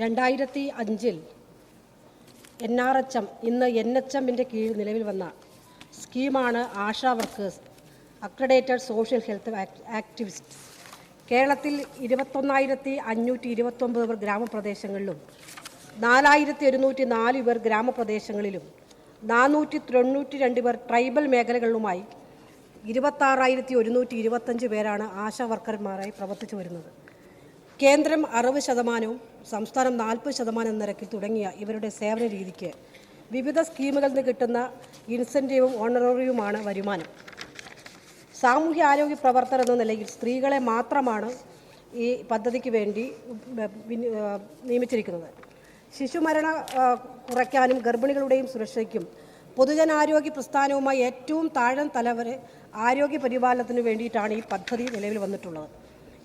രണ്ടായിരത്തി അഞ്ചിൽ N R H M ഇന്ന് എൻ എച്ച് എമ്മിന്റെ കീഴിൽ നിലവിൽ വന്ന സ്കീമാണ് ASHA workers accredited social health activist കേരളത്തിൽ ഇരുപത്തൊന്നായിരത്തി അഞ്ഞൂറ്റി ഇരുപത്തൊമ്പത് പേർ ഗ്രാമപ്രദേശങ്ങളിലും നാലായിരത്തി ഒരുന്നൂറ്റി നാല് പേർ ഗ്രാമപ്രദേശങ്ങളിലും നാനൂറ്റി തൊണ്ണൂറ്റി രണ്ട് പേർ ട്രൈബൽ മേഖലകളിലുമായി ഇരുപത്താറായിരത്തി ഒരുന്നൂറ്റി ഇരുപത്തഞ്ച് പേരാണ് ആശാ വർക്കർമാരായി പ്രവർത്തിച്ചു വരുന്നത്. കേന്ദ്രം അറുപത് ശതമാനവും സംസ്ഥാനം നാൽപ്പത് ശതമാനം നിരക്കിൽ തുടങ്ങിയ ഇവരുടെ സേവന രീതിക്ക് വിവിധ സ്കീമുകളിൽ നിന്ന് കിട്ടുന്ന ഇൻസെന്റീവും ഓണററിയുമാണ് വരുമാനം. സാമൂഹ്യ ആരോഗ്യ പ്രവർത്തകർ എന്ന നിലയിൽ സ്ത്രീകളെ മാത്രമാണ് ഈ പദ്ധതിക്ക് വേണ്ടി നിയമിച്ചിരിക്കുന്നത്. ശിശുമരണ കുറയ്ക്കാനും ഗർഭിണികളുടെയും സുരക്ഷയ്ക്കും പൊതുജനാരോഗ്യ പ്രസ്ഥാനവുമായി ഏറ്റവും താഴം തലവരെ ആരോഗ്യ പരിപാലനത്തിന് വേണ്ടിയിട്ടാണ് ഈ പദ്ധതി നിലവിൽ വന്നിട്ടുള്ളത്.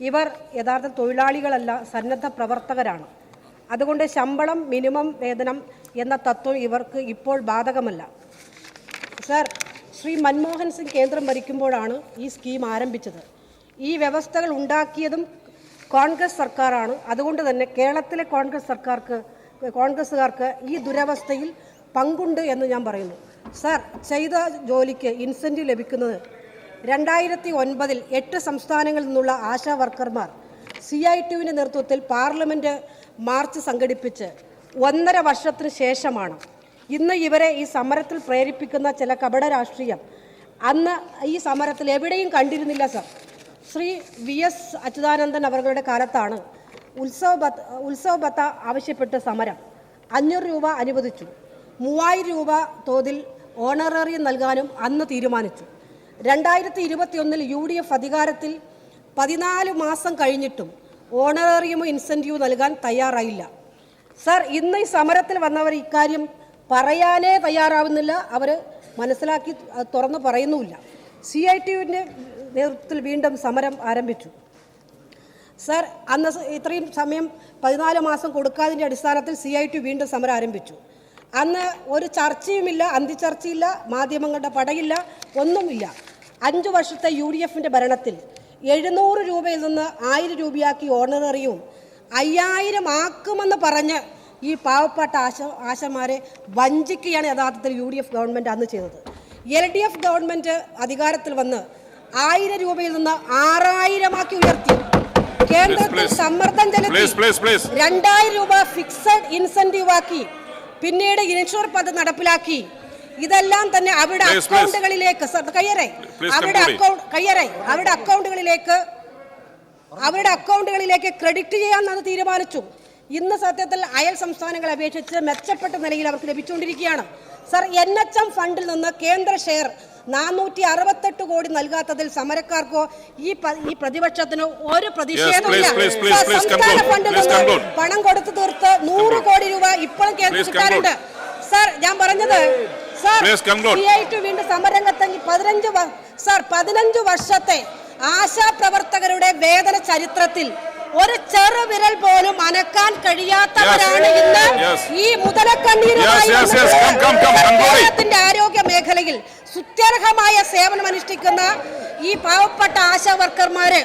ഇവർ യഥാർത്ഥ തൊഴിലാളികളല്ല സന്നദ്ധ പ്രവർത്തകരാണ്. അതുകൊണ്ട് ശമ്പളം മിനിമം വേതനം എന്ന തത്വം ഇവർക്ക് ഇപ്പോൾ ബാധകമല്ല. സർ ശ്രീ മൻമോഹൻ സിംഗ് കേന്ദ്രം ഭരിക്കുമ്പോഴാണ് ഈ സ്കീം ആരംഭിച്ചത്. ഈ വ്യവസ്ഥകൾ ഉണ്ടാക്കിയതും കോൺഗ്രസ് സർക്കാരാണ്. അതുകൊണ്ട് തന്നെ കേരളത്തിലെ കോൺഗ്രസ് സർക്കാർക്ക് കോൺഗ്രസ്സുകാർക്ക് ഈ ദുരവസ്ഥയിൽ പങ്കുണ്ട് എന്ന് ഞാൻ പറയുന്നു. സർ ചെയ്ത ജോലിക്ക് ഇൻസെന്റീവ് ലഭിക്കുന്നത് രണ്ടായിരത്തി ഒൻപതിൽ എട്ട് സംസ്ഥാനങ്ങളിൽ നിന്നുള്ള ആശാ വർക്കർമാർ സി ഐ ടിയുവിന്റെ നേതൃത്വത്തിൽ പാർലമെന്റ് മാർച്ച് സംഘടിപ്പിച്ച് ഒന്നര വർഷത്തിന് ശേഷമാണ് ഇന്ന് ഇവരെ ഈ സമരത്തിൽ പ്രേരിപ്പിക്കുന്ന ചില കപട രാഷ്ട്രീയം. അന്ന് ഈ സമരത്തിൽ എവിടെയും കണ്ടിരുന്നില്ല sir. Shri V S Achuthanandan അവരുടെ കാലത്താണ് ഉത്സവ ബത്ത ഉത്സവ ബത്ത ആവശ്യപ്പെട്ട സമരം. അഞ്ഞൂറ് രൂപ അനുവദിച്ചു. മൂവായിരം രൂപ തോതിൽ ഓണറേറിയം നൽകാനും അന്ന് തീരുമാനിച്ചു. രണ്ടായിരത്തി ഇരുപത്തിയൊന്നിൽ യു ഡി എഫ് അധികാരത്തിൽ പതിനാല് മാസം കഴിഞ്ഞിട്ടും ഓണറേറിയമോ ഇൻസെന്റീവ് നൽകാൻ തയ്യാറായില്ല. സർ ഇന്ന് ഈ സമരത്തിൽ വന്നവർ ഇക്കാര്യം പറയാനേ തയ്യാറാവുന്നില്ല. അവർ മനസ്സിലാക്കി തുറന്നു പറയുന്നുമില്ല. സി ഐ ടിയുവിന്റെ നേതൃത്വത്തിൽ വീണ്ടും സമരം ആരംഭിച്ചു. സർ അന്ന് ഇത്രയും സമയം പതിനാല് മാസം കൊടുക്കാതിന്റെ അടിസ്ഥാനത്തിൽ സി ഐ ടി വീണ്ടും സമരം ആരംഭിച്ചു. അന്ന് ഒരു ചർച്ചയുമില്ല അന്തിച്ചർച്ചയില്ല മാധ്യമങ്ങളുടെ പടയില്ല ഒന്നുമില്ല. അഞ്ചു വർഷത്തെ യു ഡി എഫിന്റെ ഭരണത്തിൽ എഴുന്നൂറ് രൂപയിൽ നിന്ന് ആയിരം രൂപയാക്കി ഓണററിയും അയ്യായിരം ആക്കുമെന്ന് പറഞ്ഞ് ഈ പാവപ്പെട്ട ആശ ആശമാരെ വഞ്ചിക്കുകയാണ് യഥാർത്ഥത്തിൽ യു ഡി എഫ് ഗവൺമെന്റ് അന്ന് ചെയ്തത്. എൽ ഡി എഫ് ഗവൺമെന്റ് അധികാരത്തിൽ വന്ന് ആയിരം രൂപയിൽ നിന്ന് ആറായിരമാക്കി ഉയർത്തി. കേന്ദ്രത്തിൽ സമ്മർദ്ദം ചെലുത്തി. രണ്ടായിരം രൂപ ഫിക്സഡ് ഇൻസെന്റീവ് ആക്കി. പിന്നീട് ഇൻഷുർ പദ്ധതി നടപ്പിലാക്കി. ഇതെല്ലാം തന്നെ അവരുടെ. അക്കൗണ്ടുകളിലേക്ക് കയ്യറേ. അവരുടെ അക്കൗണ്ട് കയ്യറേ. അവരുടെ അക്കൗണ്ടുകളിലേക്ക് അവരുടെ അക്കൗണ്ടുകളിലേക്ക് ക്രെഡിറ്റ് ചെയ്യാമെന്നത് തീരുമാനിച്ചു. ഇന്ന് സത്യത്തിൽ അയൽ സംസ്ഥാനങ്ങളെ അപേക്ഷിച്ച് മെച്ചപ്പെട്ട നിലയിൽ അവർക്ക് ലഭിച്ചുകൊണ്ടിരിക്കുകയാണ്. സർ എൻ എച്ച് എം ഫണ്ടിൽ നിന്ന് കേന്ദ്ര ഷെയർ നാനൂറ്റി അറുപത്തെട്ട് കോടി നൽകാത്തതിൽ സമരക്കാർക്കോ ഈ ഈ പ്രതിപക്ഷത്തിന് ഒരു പ്രതിഷേധമില്ല സംസ്ഥാന ഫണ്ടിൽ നിന്ന് പണം കൊടുത്തു തീർത്ത് നൂറ് കോടി രൂപ ഇപ്പോഴും കേന്ദ്ര സർക്കാരുണ്ട്. സർ സാർ ഞാൻ പറഞ്ഞത് വീണ്ടും സമരംഗത്തെങ്കിൽ പതിനഞ്ച് വ- സാർ പതിനഞ്ച് വർഷത്തെ ആശാപ്രവർത്തകരുടെ വേതന ചരിത്രത്തിൽ ഒരു ചെറു വിരൽ പോലും അനക്കാൻ കഴിയാത്തവരാണ് ഇന്ന് ഈ മുതലക്കണ്ണീരുമായി Yes, yes, yes. വന്നിട്ട് Come, come, come. Conclude. കേരളത്തിന്റെ ആരോഗ്യ മേഖലയിൽ സുത്യർഹമായ സേവനം അനുഷ്ഠിക്കുന്ന ഈ പാവപ്പെട്ട ആശാ വർക്കർമാര്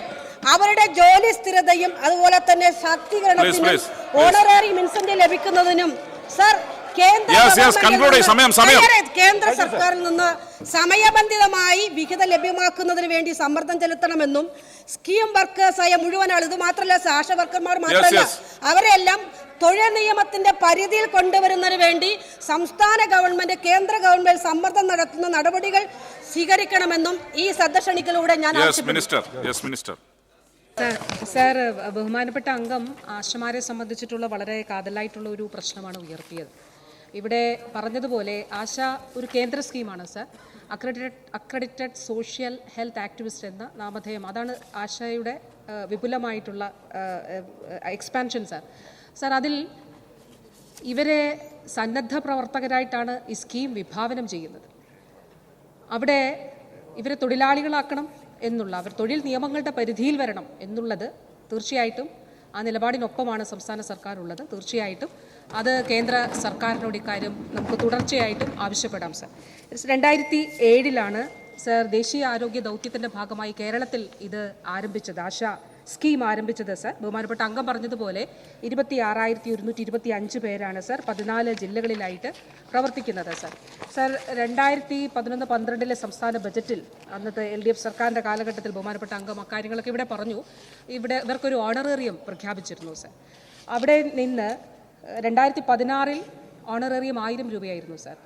അവരുടെ ജോലി സ്ഥിരതയും അതുപോലെ തന്നെ ശാക്തീകരണത്തിനും ഓണറേറി. ഇൻസെന്റീവ് ലഭിക്കുന്നതിനും സർ കേന്ദ്ര സർക്കാരിൽ നിന്ന് സമയബന്ധിതമായി വിഹിതം ലഭ്യമാക്കുന്നതിന് വേണ്ടി സമ്മർദ്ദം ചെലുത്തണമെന്നും സ്കീം വർക്കേഴ്സായ മുഴുവൻ ആൾ ഇത് മാത്രമല്ല ആശ വർക്കർമാർ മാത്രമല്ല അവരെല്ലാം തൊഴിൽ നിയമത്തിന്റെ പരിധിയിൽ കൊണ്ടുവരുന്നതിന് വേണ്ടി സംസ്ഥാന ഗവൺമെന്റ് കേന്ദ്ര ഗവൺമെന്റ് സമ്മർദ്ദം നടത്തുന്ന നടപടികൾ സ്വീകരിക്കണമെന്നും ഈ സന്ദർശനിക്കലൂടെ ഞാൻ minister yes minister sir sir ബഹുമാനപ്പെട്ട അംഗം ആശമാരെ സംബന്ധിച്ചിട്ടുള്ള വളരെ കാതലായിട്ടുള്ള ഒരു പ്രശ്നമാണ് ഉയർത്തിയത്. ഇവിടെ പറഞ്ഞതുപോലെ ആശ ഒരു കേന്ദ്ര സ്കീമാണ് sir. Accredited accredited social health activist എന്ന നാമധേയം. അതാണ് ആശയുടെ വിപുലമായിട്ടുള്ള എക്സ്പാൻഷൻ സർ. സർ അതിൽ ഇവരെ സന്നദ്ധ പ്രവർത്തകരായിട്ടാണ് ഈ സ്കീം വിഭാവനം ചെയ്യുന്നത്. അവിടെ ഇവരെ തൊഴിലാളികളാക്കണം എന്നുള്ള അവർ തൊഴിൽ നിയമങ്ങളുടെ പരിധിയിൽ വരണം എന്നുള്ളത് തീർച്ചയായിട്ടും ആ നിലപാടിനൊപ്പമാണ് സംസ്ഥാന സർക്കാർ ഉള്ളത് തീർച്ചയായിട്ടും അത് കേന്ദ്ര സർക്കാരിനോട് ഇക്കാര്യം നമുക്ക് തുടർച്ചയായിട്ടും ആവശ്യപ്പെടാം സർ. രണ്ടായിരത്തി ഏഴിലാണ് സർ ദേശീയ ആരോഗ്യ ദൗത്യത്തിന്റെ ഭാഗമായി കേരളത്തിൽ ഇത് ആരംഭിച്ചത് ആശ സ്കീം ആരംഭിച്ചത് സർ. ബഹുമാനപ്പെട്ട അംഗം പറഞ്ഞതുപോലെ ഇരുപത്തി ആറായിരത്തി ഒരുന്നൂറ്റി ഇരുപത്തി അഞ്ച് പേരാണ് സർ പതിനാല് ജില്ലകളിലായിട്ട് പ്രവർത്തിക്കുന്നത് സർ. സർ രണ്ടായിരത്തി പതിനൊന്ന് പന്ത്രണ്ടിലെ സംസ്ഥാന ബജറ്റിൽ അന്നത്തെ എൽ ഡി എഫ് സർക്കാരിന്റെ കാലഘട്ടത്തിൽ ബഹുമാനപ്പെട്ട അംഗം അക്കാര്യങ്ങളൊക്കെ ഇവിടെ പറഞ്ഞു. ഇവിടെ ഇവർക്കൊരു ഓണറേറിയം പ്രഖ്യാപിച്ചിരുന്നു സർ. അവിടെ നിന്ന് രണ്ടായിരത്തി പതിനാറിൽ ഓണറേറിയം ആയിരം രൂപയായിരുന്നു സാർ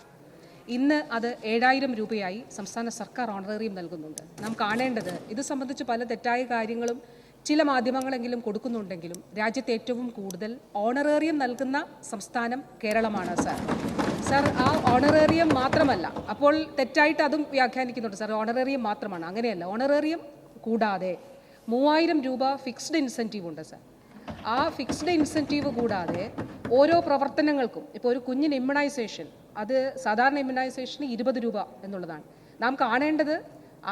ഇന്ന് അത് ഏഴായിരം രൂപയായി സംസ്ഥാന സർക്കാർ ഓണറേറിയം നൽകുന്നുണ്ട്. നാം കാണേണ്ടത് ഇത് സംബന്ധിച്ച് പല തെറ്റായ കാര്യങ്ങളും ചില മാധ്യമങ്ങളെങ്കിലും കൊടുക്കുന്നുണ്ടെങ്കിലും രാജ്യത്ത് ഏറ്റവും കൂടുതൽ ഓണറേറിയം നൽകുന്ന സംസ്ഥാനം കേരളമാണ് സാർ സാർ ആ ഓണറേറിയം മാത്രമല്ല അപ്പോൾ തെറ്റായിട്ട് അതും വ്യാഖ്യാനിക്കുന്നുണ്ട് സാർ ഓണറേറിയം മാത്രമാണ്. അങ്ങനെയല്ല ഓണറേറിയം കൂടാതെ മൂവായിരം രൂപ ഫിക്സ്ഡ് ഇൻസെന്റീവ് ഉണ്ട് സാർ ആ ഫിക്സ്ഡ് ഇൻസെന്റീവ് കൂടാതെ ഓരോ പ്രവർത്തനങ്ങൾക്കും ഇപ്പോൾ ഒരു കുഞ്ഞിന് ഇമ്മ്യൂണൈസേഷൻ അത് സാധാരണ ഇമ്മ്യൂണൈസേഷന് ഇരുപത് രൂപ എന്നുള്ളതാണ്. നാം കാണേണ്ടത്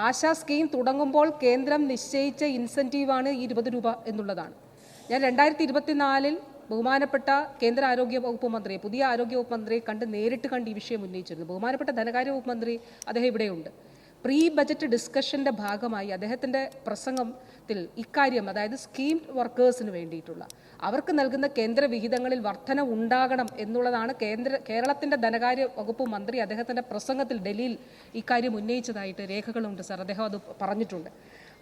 ആശാ സ്കീം തുടങ്ങുമ്പോൾ കേന്ദ്രം നിശ്ചയിച്ച ഇൻസെന്റീവാണ് ഈ ഇരുപത് രൂപ എന്നുള്ളതാണ്. ഞാൻ രണ്ടായിരത്തി ഇരുപത്തിനാലിൽ ബഹുമാനപ്പെട്ട കേന്ദ്ര ആരോഗ്യ വകുപ്പ് മന്ത്രിയെ പുതിയ ആരോഗ്യ വകുപ്പ് മന്ത്രിയെ കണ്ട് നേരിട്ട് കണ്ട് ഈ വിഷയം ഉന്നയിച്ചിരുന്നു. ബഹുമാനപ്പെട്ട ധനകാര്യ വകുപ്പ് മന്ത്രി അദ്ദേഹം ഇവിടെയുണ്ട്. പ്രീ ബജറ്റ് ഡിസ്കഷന്റെ ഭാഗമായി അദ്ദേഹത്തിന്റെ പ്രസംഗത്തിൽ ഇക്കാര്യം അതായത് സ്കീം വർക്കേഴ്സിന് വേണ്ടിയിട്ടുള്ള അവർക്ക് നൽകുന്ന കേന്ദ്ര വിഹിതങ്ങളിൽ വർധന ഉണ്ടാകണം എന്നുള്ളതാണ് കേന്ദ്ര കേരളത്തിന്റെ ധനകാര്യ വകുപ്പ് മന്ത്രി അദ്ദേഹത്തിന്റെ പ്രസംഗത്തിൽ ഡൽഹിയിൽ ഇക്കാര്യം ഉന്നയിച്ചതായിട്ട് രേഖകളുണ്ട് സർ. അദ്ദേഹം അത് പറഞ്ഞിട്ടുണ്ട്.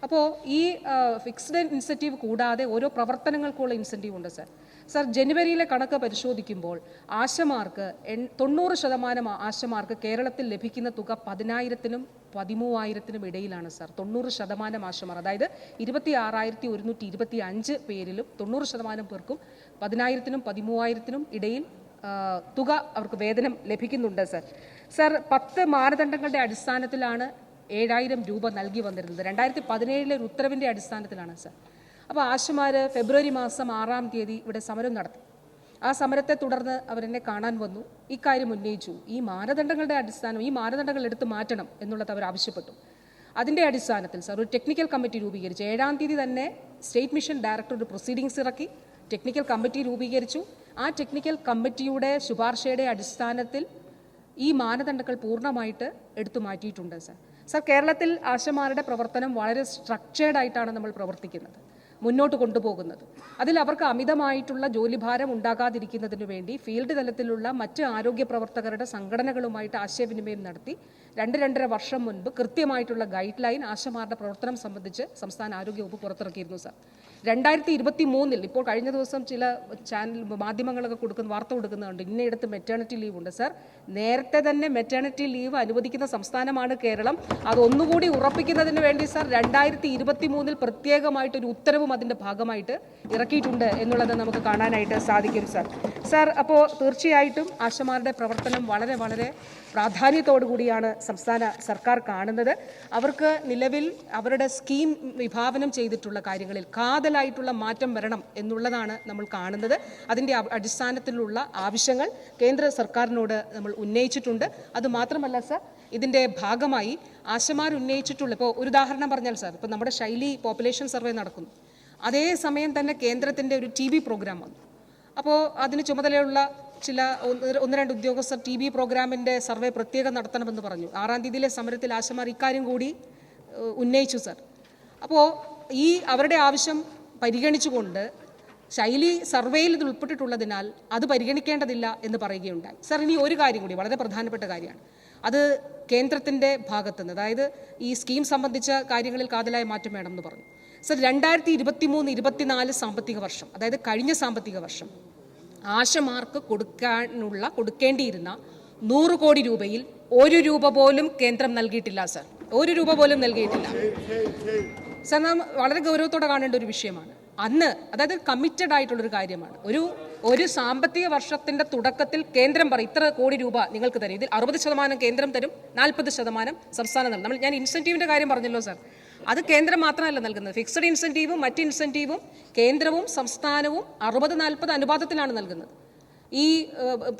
അപ്പോൾ ഈ ഫിക്സ്ഡ് ഇൻസെന്റീവ് കൂടാതെ ഓരോ പ്രവർത്തനങ്ങൾക്കുള്ള ഇൻസെന്റീവ് ഉണ്ട് സാർ സാർ ജനുവരിയിലെ കണക്ക് പരിശോധിക്കുമ്പോൾ ആശമാർക്ക് തൊണ്ണൂറ് ശതമാനം ആശമാർക്ക് കേരളത്തിൽ ലഭിക്കുന്ന തുക പതിനായിരത്തിനും പതിമൂവായിരത്തിനും ഇടയിലാണ് സാർ തൊണ്ണൂറ് ശതമാനം ആശമാർ അതായത് ഇരുപത്തി ആറായിരത്തി ഒരുന്നൂറ്റി ഇരുപത്തി അഞ്ച് പേരിലും തൊണ്ണൂറ് ശതമാനം പേർക്കും പതിനായിരത്തിനും പതിമൂവായിരത്തിനും ഇടയിൽ തുക അവർക്ക് വേതനം ലഭിക്കുന്നുണ്ട് സാർ സാർ പത്ത് മാനദണ്ഡങ്ങളുടെ അടിസ്ഥാനത്തിലാണ് ഏഴായിരം രൂപ നൽകി വന്നിരുന്നത്. രണ്ടായിരത്തി പതിനേഴിലെ ഒരു ഉത്തരവിന്റെ അടിസ്ഥാനത്തിലാണ് സർ. അപ്പോൾ ആശുമാർ ഫെബ്രുവരി മാസം ആറാം തീയതി ഇവിടെ സമരം നടത്തി. ആ സമരത്തെ തുടർന്ന് അവരെന്നെ കാണാൻ വന്നു. ഇക്കാര്യം ഉന്നയിച്ചു. ഈ മാനദണ്ഡങ്ങളുടെ അടിസ്ഥാനം ഈ മാനദണ്ഡങ്ങൾ എടുത്തു മാറ്റണം എന്നുള്ളത് അവർ ആവശ്യപ്പെട്ടു. അതിന്റെ അടിസ്ഥാനത്തിൽ സർ ഒരു ടെക്നിക്കൽ കമ്മിറ്റി രൂപീകരിച്ചു. ഏഴാം തീയതി തന്നെ സ്റ്റേറ്റ് മിഷൻ ഡയറക്ടർ ഒരു പ്രൊസീഡിങ്സ് ഇറക്കി. ടെക്നിക്കൽ കമ്മിറ്റി രൂപീകരിച്ചു. ആ ടെക്നിക്കൽ കമ്മിറ്റിയുടെ ശുപാർശയുടെ അടിസ്ഥാനത്തിൽ ഈ മാനദണ്ഡങ്ങൾ പൂർണമായിട്ട് എടുത്തു മാറ്റിയിട്ടുണ്ട് സാർ. സാർ കേരളത്തിൽ ആശമാരുടെ പ്രവർത്തനം വളരെ സ്ട്രക്ചേർഡ് ആയിട്ടാണ് നമ്മൾ പ്രവർത്തിക്കുന്നത്. മുന്നോട്ട് കൊണ്ടുപോകുന്നത്. അതിൽ അവർക്ക് അമിതമായിട്ടുള്ള ജോലിഭാരം ഉണ്ടാകാതിരിക്കുന്നതിനു വേണ്ടി ഫീൽഡ് തലത്തിലുള്ള മറ്റ് ആരോഗ്യ പ്രവർത്തകരുടെ സംഘടനകളുമായിട്ട് ആശയവിനിമയം നടത്തി രണ്ട് രണ്ടര വർഷം മുൻപ് കൃത്യമായിട്ടുള്ള ഗൈഡ് ലൈൻ ആശമാരുടെ പ്രവർത്തനം സംബന്ധിച്ച് സംസ്ഥാന ആരോഗ്യ വകുപ്പ് പുറത്തിറക്കിയിരുന്നു സാർ. രണ്ടായിരത്തി ഇരുപത്തി മൂന്നിൽ ഇപ്പോൾ കഴിഞ്ഞ ദിവസം ചില ചാനൽ മാധ്യമങ്ങളൊക്കെ കൊടുക്കുന്ന വാർത്ത കൊടുക്കുന്നുണ്ട്. ഇന്നയിടത്ത് മെറ്റേണിറ്റി ലീവ് ഉണ്ട് സാർ. നേരത്തെ തന്നെ മെറ്റേണിറ്റി ലീവ് അനുവദിക്കുന്ന സംസ്ഥാനമാണ് കേരളം. അതൊന്നുകൂടി ഉറപ്പിക്കുന്നതിന് വേണ്ടി സാർ രണ്ടായിരത്തി ഇരുപത്തി മൂന്നിൽ പ്രത്യേകമായിട്ടൊരു ഉത്തരവും അതിന്റെ ഭാഗമായിട്ട് ഇറക്കിയിട്ടുണ്ട് എന്നുള്ളത് നമുക്ക് കാണാനായിട്ട് സാധിക്കും സാർ സാർ അപ്പോൾ തീർച്ചയായിട്ടും ആശമാരുടെ പ്രവർത്തനം വളരെ വളരെ പ്രാധാന്യത്തോടു കൂടിയാണ് സംസ്ഥാന സർക്കാർ കാണുന്നത്. അവർക്ക് നിലവിൽ അവരുടെ സ്കീം വിഭാവനം ചെയ്തിട്ടുള്ള കാര്യങ്ങളിൽ കാതലായിട്ടുള്ള മാറ്റം വരണം എന്നുള്ളതാണ് നമ്മൾ കാണുന്നത്. അതിന്റെ അടിസ്ഥാനത്തിലുള്ള ആവശ്യങ്ങൾ കേന്ദ്ര സർക്കാരിനോട് നമ്മൾ ഉന്നയിച്ചിട്ടുണ്ട്. അതുമാത്രമല്ല സർ ഇതിന്റെ ഭാഗമായി ആശമാർ ഉന്നയിച്ചിട്ടുള്ള ഇപ്പോൾ ഒരു ഉദാഹരണം പറഞ്ഞാൽ സാർ ഇപ്പോൾ നമ്മുടെ ശൈലി പോപ്പുലേഷൻ സർവേ നടക്കുന്നു. അതേ സമയം തന്നെ കേന്ദ്രത്തിന്റെ ഒരു ടി ബി പ്രോഗ്രാം വന്നു. അപ്പോൾ അതിന് ചുമതലയുള്ള ചില ഒന്ന് രണ്ട് ഉദ്യോഗസ്ഥർ ടി ബി പ്രോഗ്രാമിന്റെ സർവേ പ്രത്യേകം നടത്തണമെന്ന് പറഞ്ഞു. ആറാം തീയതിയിലെ സമരത്തിൽ ആശമാർ ഇക്കാര്യം കൂടി ഉന്നയിച്ചു സർ. അപ്പോൾ ഈ അവരുടെ ആവശ്യം പരിഗണിച്ചുകൊണ്ട് ശൈലി സർവേയിൽ ഇത് ഉൾപ്പെട്ടിട്ടുള്ളതിനാൽ അത് പരിഗണിക്കേണ്ടതില്ല എന്ന് പറയുകയുണ്ടായി. സർ ഇനി ഒരു കാര്യം കൂടി വളരെ പ്രധാനപ്പെട്ട കാര്യമാണ്. അത് കേന്ദ്രത്തിന്റെ ഭാഗത്തുനിന്ന് അതായത് ഈ സ്കീം സംബന്ധിച്ച കാര്യങ്ങളിൽ കാതലായ മാറ്റം വേണമെന്ന് പറഞ്ഞു. സർ രണ്ടായിരത്തി ഇരുപത്തി മൂന്ന് ഇരുപത്തിനാല് സാമ്പത്തിക വർഷം അതായത് കഴിഞ്ഞ സാമ്പത്തിക വർഷം ആശമാർക്ക് കൊടുക്കാനുള്ള കൊടുക്കേണ്ടിയിരുന്ന നൂറ് കോടി രൂപയിൽ ഒരു രൂപ പോലും കേന്ദ്രം നൽകിയിട്ടില്ല സർ. ഒരു രൂപ പോലും നൽകിയിട്ടില്ല. സർ നാം വളരെ ഗൗരവത്തോടെ കാണേണ്ട ഒരു വിഷയമാണ്. അന്ന് അതായത് കമ്മിറ്റഡ് ആയിട്ടുള്ളൊരു കാര്യമാണ്. ഒരു ഒരു സാമ്പത്തിക വർഷത്തിന്റെ തുടക്കത്തിൽ കേന്ദ്രം പറയും ഇത്ര കോടി രൂപ നിങ്ങൾക്ക് തരും. ഇതിൽ അറുപത് ശതമാനം കേന്ദ്രം തരും നാൽപ്പത് ശതമാനം സംസ്ഥാനം തരും. നമ്മൾ ഞാൻ ഇൻസെന്റീവിന്റെ കാര്യം പറഞ്ഞല്ലോ സാർ. അത് കേന്ദ്രം മാത്രമല്ല നൽകുന്നത്. ഫിക്സഡ് ഇൻസെന്റീവും മറ്റ് ഇൻസെന്റീവും കേന്ദ്രവും സംസ്ഥാനവും അറുപത് നാൽപ്പത് അനുപാതത്തിലാണ് നൽകുന്നത്. ഈ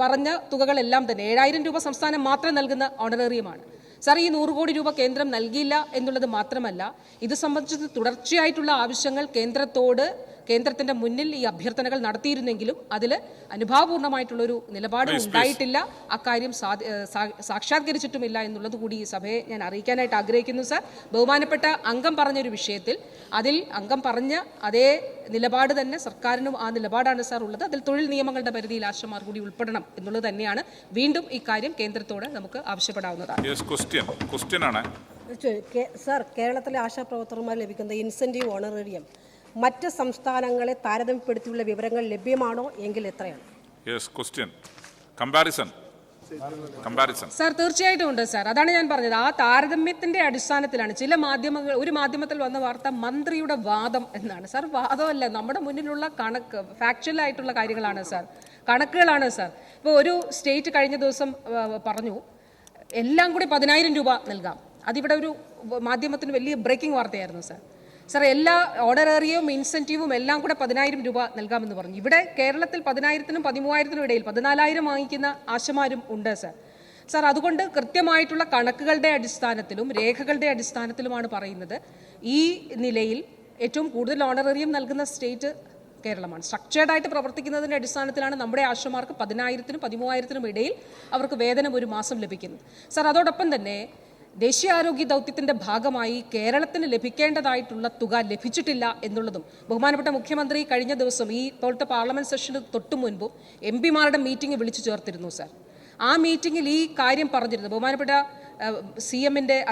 പറഞ്ഞ തുകകളെല്ലാം തന്നെ ഏഴായിരം രൂപ സംസ്ഥാനം മാത്രം നൽകുന്ന ഓണറേറിയമാണ് സാർ ഈ നൂറ് കോടി രൂപ കേന്ദ്രം നൽകിയില്ല എന്നുള്ളത് മാത്രമല്ല ഇത് സംബന്ധിച്ച് തുടർച്ചയായിട്ടുള്ള ആവശ്യങ്ങൾ കേന്ദ്രത്തോട് കേന്ദ്രത്തിന്റെ മുന്നിൽ ഈ അഭ്യർത്ഥനകൾ നടത്തിയിരുന്നെങ്കിലും അതിൽ അനുഭാവപൂർണമായിട്ടുള്ളൊരു നിലപാടും ഉണ്ടായിട്ടില്ല. അക്കാര്യം സാക്ഷാത്കരിച്ചിട്ടുമില്ല എന്നുള്ളത് കൂടി ഈ സഭയെ ഞാൻ അറിയിക്കാനായിട്ട് ആഗ്രഹിക്കുന്നു സർ. ബഹുമാനപ്പെട്ട അംഗം പറഞ്ഞൊരു വിഷയത്തിൽ അതിൽ അംഗം പറഞ്ഞ അതേ നിലപാട് തന്നെ സർക്കാരിനും ആ നിലപാടാണ് സാർ ഉള്ളത്. അതിൽ തൊഴിൽ നിയമങ്ങളുടെ പരിധിയിൽ ആശമാർ കൂടി ഉൾപ്പെടണം എന്നുള്ളത് തന്നെയാണ്. വീണ്ടും ഇക്കാര്യം കേന്ദ്രത്തോട് നമുക്ക് ആവശ്യപ്പെടാവുന്നതാണ്. യെസ് ക്വസ്റ്റ്യൻ ക്വസ്റ്റ്യൻ ആണ്. സർ കേരളത്തിലെ ആശാപ്രവർത്തകർമാർ ലഭിക്കുന്ന ഇൻസെന്റീവ് ഓണറേറിയം മറ്റ് സംസ്ഥാനങ്ങളെ താരതമ്യപ്പെടുത്തിയുള്ള വിവരങ്ങൾ ലഭ്യമാണോ എങ്കിൽ എത്രയാണ്? Yes question comparison comparison sir തീർച്ചയായിട്ടും ഉണ്ട് സാർ അതാണ് ഞാൻ പറഞ്ഞത്. ആ താരതമ്യത്തിന്റെ അടിസ്ഥാനത്തിലാണ് ചില മാധ്യമങ്ങൾ ഒരു മാധ്യമത്തിൽ വന്ന വാർത്ത മന്ത്രിയുടെ വാദം എന്നാണ്. സാർ വാദമല്ല നമ്മുടെ മുന്നിലുള്ള കണക്ക് ഫാക്ച്വൽ ആയിട്ടുള്ള കാര്യങ്ങളാണ് സാർ കണക്കുകളാണ് സാർ ഇപ്പോൾ ഒരു സ്റ്റേറ്റ് കഴിഞ്ഞ ദിവസം പറഞ്ഞു എല്ലാം കൂടി പതിനായിരം രൂപ നൽകാം. അതിവിടെ ഒരു മാധ്യമത്തിന് വലിയ ബ്രേക്കിംഗ് വാർത്തയായിരുന്നു സാർ സാർ എല്ലാ ഓർഡറേറിയവും ഇൻസെന്റീവും എല്ലാം കൂടെ പതിനായിരം രൂപ നൽകാമെന്ന് പറഞ്ഞു. ഇവിടെ കേരളത്തിൽ പതിനായിരത്തിനും പതിമൂവായിരത്തിനും ഇടയിൽ പതിനാലായിരം വാങ്ങിക്കുന്ന ആശമാരും ഉണ്ട് സർ. സാർ അതുകൊണ്ട് കൃത്യമായിട്ടുള്ള കണക്കുകളുടെ അടിസ്ഥാനത്തിലും രേഖകളുടെ അടിസ്ഥാനത്തിലുമാണ് പറയുന്നത്. ഈ നിലയിൽ ഏറ്റവും കൂടുതൽ ഓണറേറിയം നൽകുന്ന സ്റ്റേറ്റ് കേരളമാണ്. സ്ട്രക്ചേർഡായിട്ട് പ്രവർത്തിക്കുന്നതിന്റെ അടിസ്ഥാനത്തിലാണ് നമ്മുടെ ആശമാർക്ക് പതിനായിരത്തിനും പതിമൂവായിരത്തിനും ഇടയിൽ അവർക്ക് വേതനം ഒരു മാസം ലഭിക്കുന്നത്. സാർ അതോടൊപ്പം തന്നെ ദേശീയ ആരോഗ്യ ദൗത്യത്തിന്റെ ഭാഗമായി കേരളത്തിന് ലഭിക്കേണ്ടതായിട്ടുള്ള തുക ലഭിച്ചിട്ടില്ല എന്നുള്ളതും ബഹുമാനപ്പെട്ട മുഖ്യമന്ത്രി കഴിഞ്ഞ ദിവസം ഈ ഇപ്പോഴത്തെ പാർലമെന്റ് സെഷന് തൊട്ടു മുൻപും എം പിമാരുടെ മീറ്റിംഗ് വിളിച്ചു ചേർത്തിരുന്നു സാർ. ആ മീറ്റിംഗിൽ ഈ കാര്യം പറഞ്ഞിരുന്നു. ബഹുമാനപ്പെട്ട സി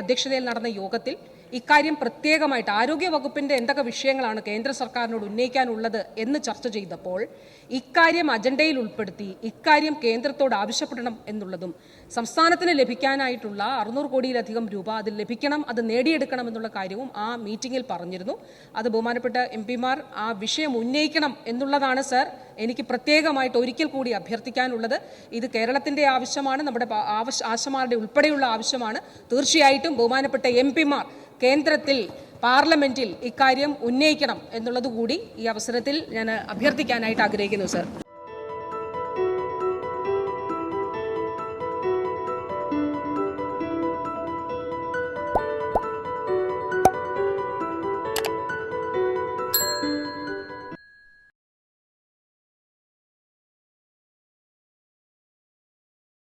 അധ്യക്ഷതയിൽ നടന്ന യോഗത്തിൽ ഇക്കാര്യം പ്രത്യേകമായിട്ട് ആരോഗ്യ വകുപ്പിന്റെ എന്തൊക്കെ വിഷയങ്ങളാണ് കേന്ദ്ര സർക്കാരിനോട് ഉന്നയിക്കാനുള്ളത് എന്ന് ചർച്ച ചെയ്തപ്പോൾ ഇക്കാര്യം അജണ്ടയിൽ ഉൾപ്പെടുത്തി ഇക്കാര്യം കേന്ദ്രത്തോട് ആവശ്യപ്പെടണം എന്നുള്ളതും സംസ്ഥാനത്തിന് ലഭിക്കാനായിട്ടുള്ള അറുന്നൂറ് കോടിയിലധികം രൂപ അത് ലഭിക്കണം അത് നേടിയെടുക്കണം എന്നുള്ള കാര്യവും ആ മീറ്റിംഗിൽ പറഞ്ഞിരുന്നു. അത് ബഹുമാനപ്പെട്ട എം പിമാർ ആ വിഷയം ഉന്നയിക്കണം എന്നുള്ളതാണ് സർ എനിക്ക് പ്രത്യേകമായിട്ട് ഒരിക്കൽ കൂടി അഭ്യർത്ഥിക്കാനുള്ളത്. ഇത് കേരളത്തിന്റെ ആവശ്യമാണ് നമ്മുടെ ആവശ്യ ആശമാരുടെ ഉൾപ്പെടെയുള്ള ആവശ്യമാണ്. തീർച്ചയായിട്ടും ബഹുമാനപ്പെട്ട എം പിമാർ കേന്ദ്രത്തിൽ പാർലമെന്റിൽ ഇക്കാര്യം ഉന്നയിക്കണം എന്നുള്ളത് കൂടി ഈ അവസരത്തിൽ ഞാൻ അഭ്യർത്ഥിക്കാനായിട്ട് ആഗ്രഹിക്കുന്നു സർ.